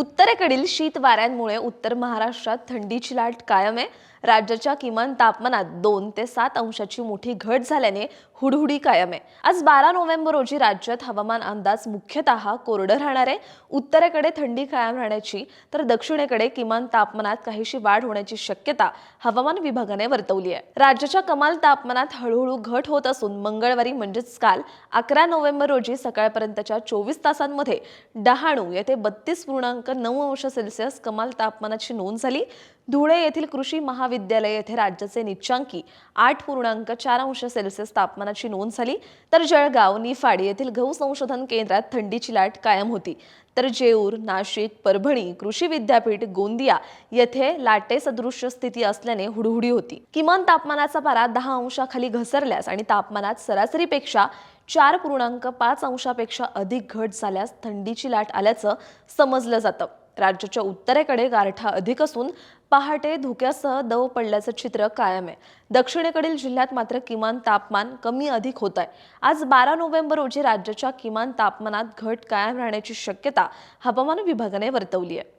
उत्तरेकडील शीत वाऱ्यांमुळे उत्तर महाराष्ट्रात थंडीची लाट कायम आहे. राज्याच्या किमान तापमानात दोन ते सात अंशाची मोठी घट झाल्याने हुडहुडी कायम आहे. आज बारा नोव्हेंबर रोजी राज्यात हवामान अंदाज मुख्यतः कोरडं राहणार आहे. उत्तरेकडे थंडी कायम राहण्याची तर दक्षिणेकडे किमान तापमानात काहीशी वाढ होण्याची शक्यता हवामान विभागाने वर्तवली आहे. राज्याच्या कमाल तापमानात हळूहळू घट होत असून मंगळवारी म्हणजेच काल अकरा नोव्हेंबर रोजी सकाळपर्यंतच्या चोवीस तासांमध्ये डहाणू येथे बत्तीस पूर्णांक नऊ अंश सेल्सिअस कमाल तापमानाची नोंद झाली. धुळे येथील कृषी महाविद्यालय येथे राज्याचे निचांकी आठ पूर्णांक चार अंश सेल्सिअस तापमानाची नोंद झाली. तर जळगाव निफाड येथील गहू संशोधन केंद्रात थंडीची लाट कायम होती. तर जेऊर नाशिक परभणी कृषी विद्यापीठ गोंदिया येथे लाटे सदृश्य स्थिती असल्याने हुडहुडी होती. किमान तापमानाचा पारा दहा अंशाखाली घसरल्यास आणि तापमानात सरासरीपेक्षा चार पूर्णांक पाच अंशापेक्षा अधिक घट झाल्यास थंडीची लाट आल्याचं समजलं जातं. राज्याच्या उत्तरेकडे गारठा अधिक असून पहाटे धुक्यासह दव पडल्याचं चित्र कायम आहे. दक्षिणेकडील जिल्ह्यात मात्र किमान तापमान कमी अधिक होत आहे आज बारा नोव्हेंबर रोजी राज्याच्या किमान तापमानात घट कायम राहण्याची शक्यता हवामान विभागाने वर्तवली आहे.